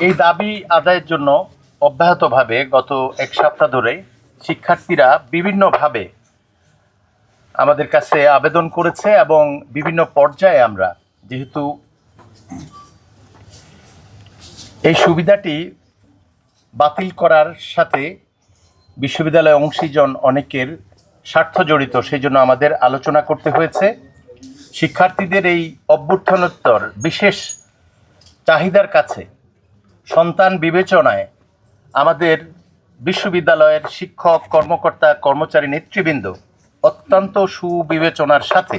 এই দাবি আদায়ের জন্য অব্যাহতভাবে গত এক সপ্তাহ ধরে শিক্ষার্থীরা বিভিন্নভাবে আমাদের কাছে আবেদন করেছে এবং বিভিন্ন পর্যায়ে আমরা যেহেতু এই সুবিধাটি বাতিল করার সাথে বিশ্ববিদ্যালয় অংশীজন অনেকের স্বার্থ জড়িত সেই জন্য আমাদের আলোচনা করতে হয়েছে। শিক্ষার্থীদের এই অভ্যুত্থানোত্তর বিশেষ চাহিদার কাছে সন্তান বিবেচনায় আমাদের বিশ্ববিদ্যালয়ের শিক্ষক, কর্মকর্তা, কর্মচারী, নেতৃবৃন্দ অত্যন্ত সুবিবেচনার সাথে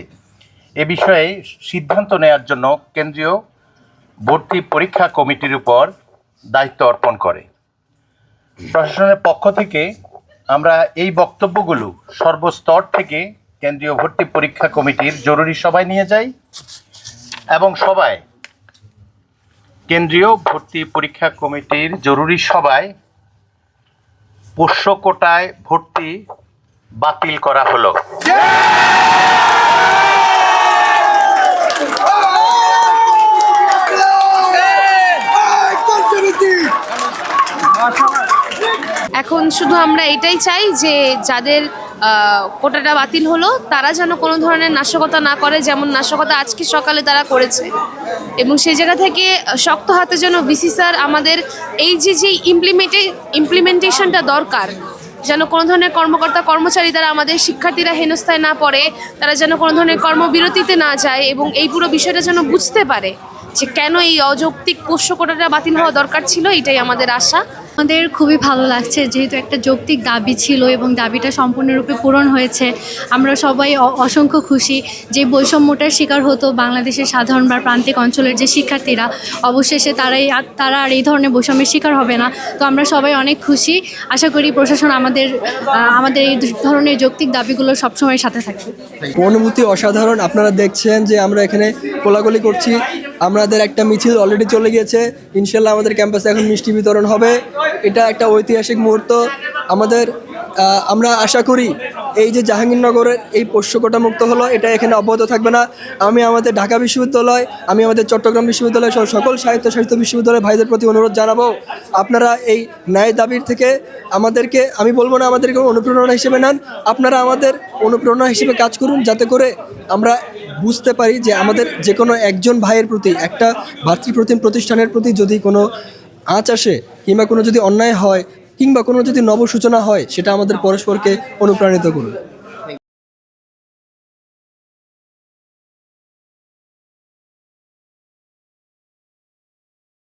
এ বিষয়ে সিদ্ধান্ত নেয়ার জন্য কেন্দ্রীয় ভর্তি পরীক্ষা কমিটির উপর দায়িত্ব অর্পণ করে। প্রশাসনের পক্ষ থেকে আমরা এই বক্তব্যগুলো সর্বস্তর থেকে কেন্দ্রীয় ভর্তি পরীক্ষা কমিটির জরুরি সভায় নিয়ে যাই এবং সবাই কেন্দ্রীয় ভর্তি পরীক্ষা কমিটির জরুরি সভায় পোষ্য কোটায় ভর্তি বাতিল করা হলো। এখন শুধু আমরা এটাই চাই যে যাদের কোটাটা বাতিল হলো, তারা যেন কোনো ধরনের নাশকতা না করে, যেমন নাশকতা আজকে সকালে তারা করেছে। এবং সেই জায়গা থেকে শক্ত হাতে যেন বিসি স্যার আমাদের এই যে যে ইমপ্লিমেন্টে ইমপ্লিমেন্টেশনটা দরকার, যেন কোনো ধরনের কর্মকর্তা, কর্মচারী দ্বারা আমাদের শিক্ষার্থীরা হেনস্থায় না পড়ে, তারা যেন কোনো ধরনের কর্মবিরতিতে না যায় এবং এই পুরো বিষয়টা যেন বুঝতে পারে যে কেন এই অযৌক্তিক পোষ্য কোটাটা বাতিল হওয়া দরকার ছিল, এটাই আমাদের আশা। আমাদের খুবই ভালো লাগছে, যেহেতু একটা যৌক্তিক দাবি ছিল এবং দাবিটা সম্পূর্ণরূপে পূরণ হয়েছে, আমরা সবাই অসংখ্য খুশি যে বৈষম্যটার শিকার হতো বাংলাদেশের সাধারণ বা প্রান্তিক অঞ্চলের যে শিক্ষার্থীরা, অবশেষে তারাই তারা আর এই ধরনের বৈষম্যের শিকার হবে না। তো আমরা সবাই অনেক খুশি, আশা করি প্রশাসন আমাদের আমাদের এই ধরনের যৌক্তিক দাবিগুলো সবসময় সাথে থাকবে। অনুভূতি অসাধারণ, আপনারা দেখছেন যে আমরা এখানে কোলাগুলি করছি, আমাদের একটা মিছিল অলরেডি চলে গিয়েছে, ইনশাল্লাহ আমাদের ক্যাম্পাসে এখন মিষ্টি বিতরণ হবে। এটা একটা ঐতিহাসিক মুহূর্ত। আমাদের আমরা আশা করি এই যে জাহাঙ্গীরনগরের এই পোষ্যকোটা মুক্ত হলো, এটা এখানে অব্যাহত থাকবে না। আমি আমাদের ঢাকা বিশ্ববিদ্যালয়, আমি আমাদের চট্টগ্রাম বিশ্ববিদ্যালয় সহ সকল সাহিত্য সাহিত্য বিশ্ববিদ্যালয়ের ভাইদের প্রতি অনুরোধ জানাব, আপনারা এই ন্যায় দাবির থেকে আমাদেরকে, আমি বলব না আমাদেরকে অনুপ্রেরণা হিসেবে নেন, আপনারা আমাদের অনুপ্রেরণা হিসেবে কাজ করুন, যাতে করে আমরা বুঝতে পারি যে আমাদের যে কোনো একজন ভাইয়ের প্রতি, একটা ভাতৃপ্রতিম প্রতিষ্ঠানের প্রতি যদি কোনো আঁচ আসে কিংবা কোনো যদি অন্যায় হয় কিংবা কোনো যদি নবসূচনা হয় সেটা আমাদের পরস্পরকে অনুপ্রাণিত করবে।